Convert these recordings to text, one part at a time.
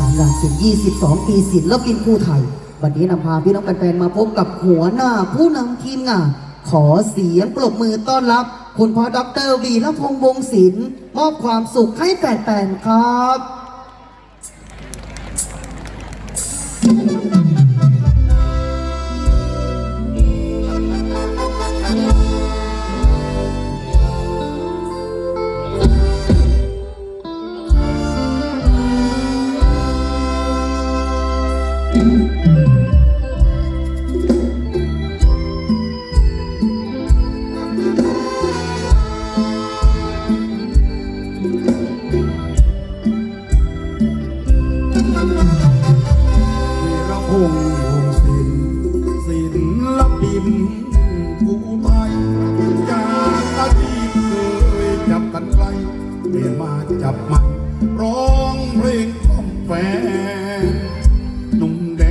สามรานศิลป์22 ปีศิลปินผู้ไทย วันนี้นำพาพี่น้องแฟนๆมาพบกับหัวหน้าผู้นำทีมงาน ขอเสียงปรบมือต้อนรับ คุณพ่อดรวีรพงษ์วงศิลป์มอบความสุขให้แฟนๆครับ วีรพงษ์วงศิลป์ศิลปินผู้ไทยจากอดีตเคยจับกันไกลเปลี่ยนมาจับมันร้องเพลงของแฟนหนุ่มแด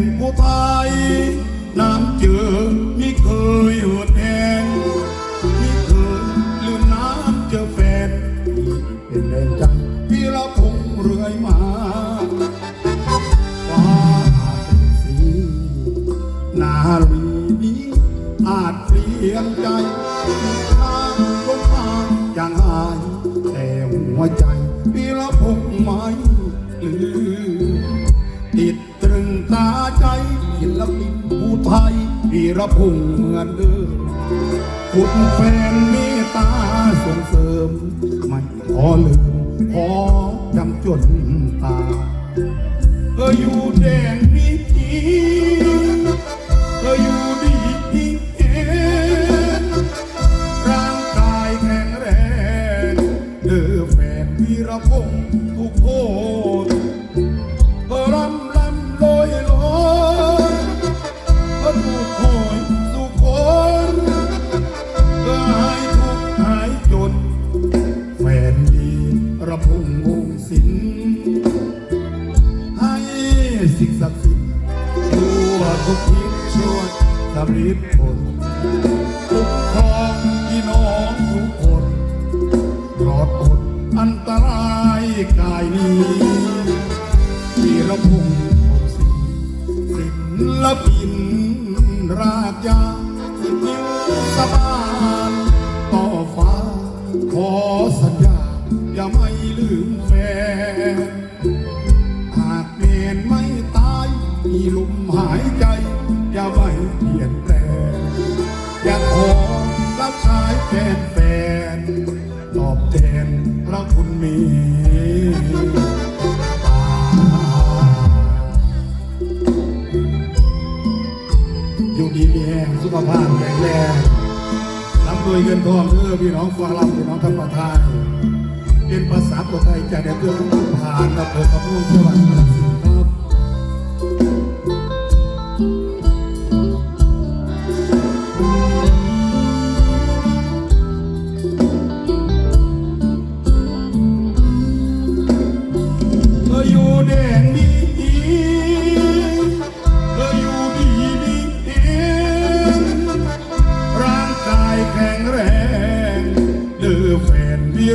นผู้ไทยน้ำเจอไม่เคยหดแห้งไม่เคยลืมน้ำเจอแฟนเป็นแรงใจวีราพงเรื่อยมา ยนใจทางลงมาอย่างหาย แต่หัวใจวีรพงษ์ไม่ลืมติดตรึงตาใจศิลปินผู้ไทยวีรพงเหมือนเดิมคุณแฟนเมตตาส่งเสริม ไม่ขอลืมขอจำจนตาเอออยู่แดงดีดีเอออยู่ดี ษ์ทุกคนรำรำลอยลอยเออทุกคนสุขคนเออหายทุกหายจน แฟนวีระพุงวงศิลให้สิ่งศักดิ์สิทธิ์ชั่วทุกทิศช่วยสำริดผลคุ้มครองพี่น้องทุกคนปลอดอดอันตรายกาย นี้วีรพงษ์วงศิลป์ศิลปินรากยาสิบนิ้วสะบานต่อฟ้า ขอสัญญา อย่าไม่ลืมแฟนหากเปลี่ยนไม่ตาย มีลมหายใจ อย่าไม่เปลี่ยนแปลงอย่าขอรับใช้แฟนแฟนตอบแทนพระคุณมี แข็งแรงร่ำรวยเงินทองเพื่อพี่น้องฟังรับพี่น้องท่านประธาน เป็นภาษาตัวไทยจากในเพื่อผ่านอำเภอกระพู้จังหวัด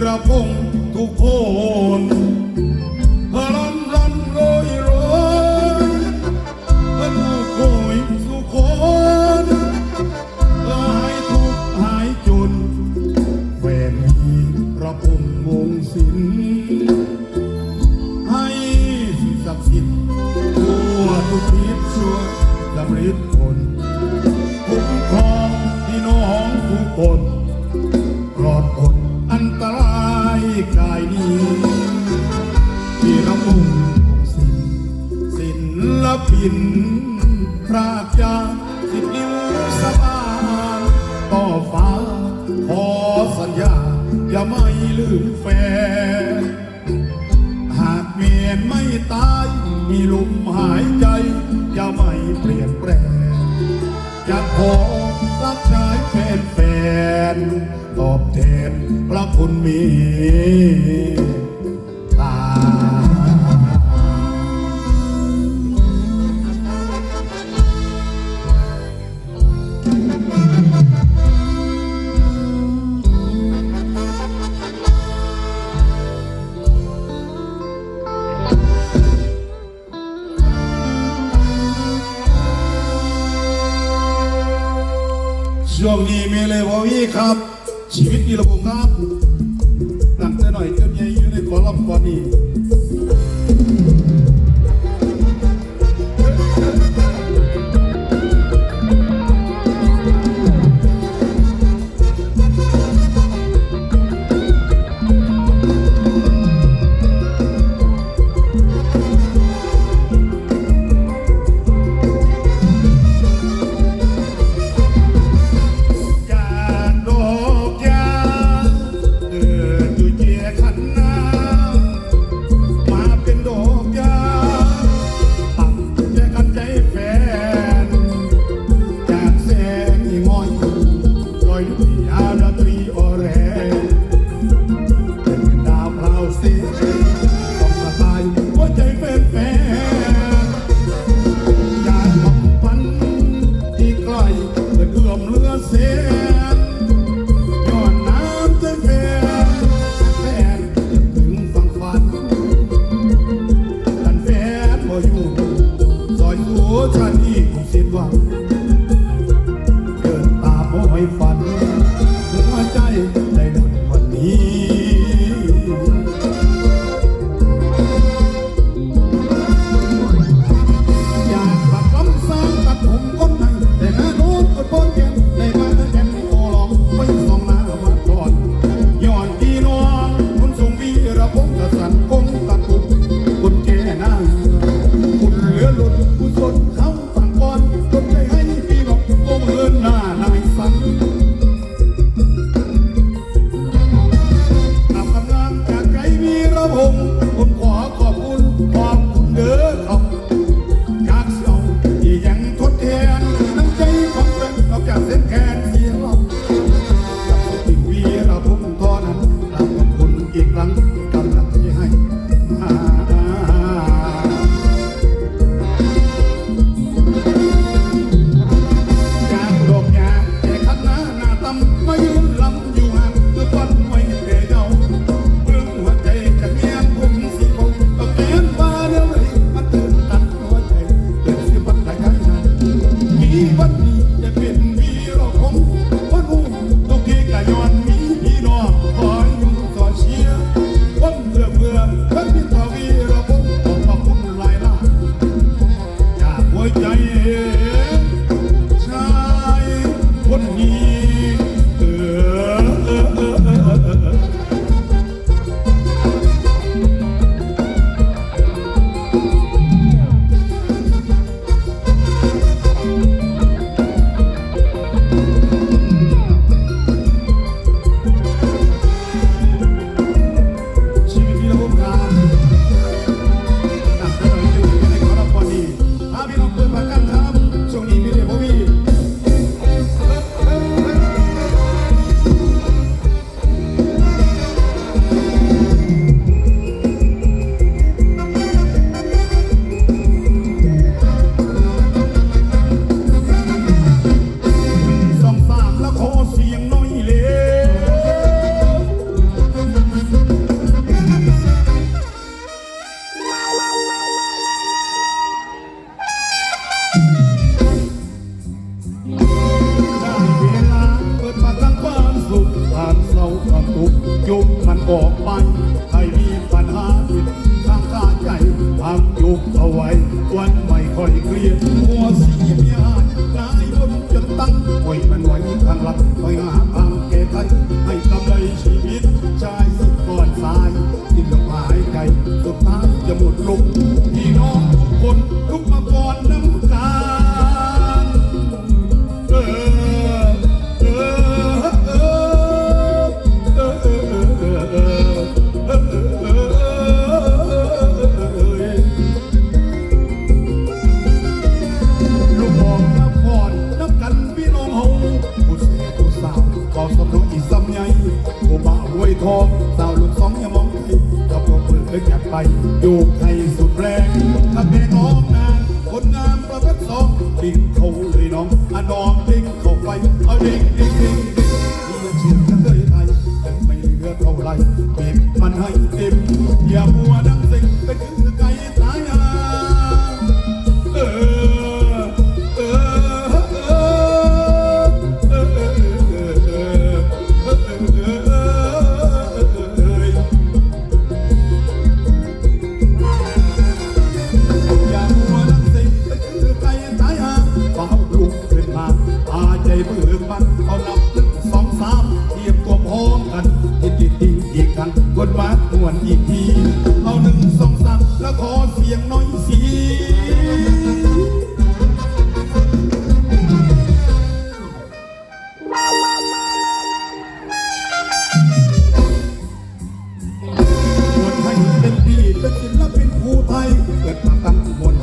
รพงษ์ทุกคน ลืมแฟน หากเมียนไม่ตาย มีลมหายใจ จะไม่เปลี่ยนแปลงจะขอรักชายแฟนแฟน ตอบแทนพระคุณมี ชีวิตมีระบบครับหนักใจหน่อยเจ้าใหญ่อยู่ในขอลอมก่อนนี่ Thank you. เท่าไรบีบมันให้เต็มอย่ามัวนา เป็นศิลปินภูไทยเกิดมาตั้งบน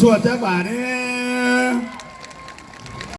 สวดจ้าบาทนี่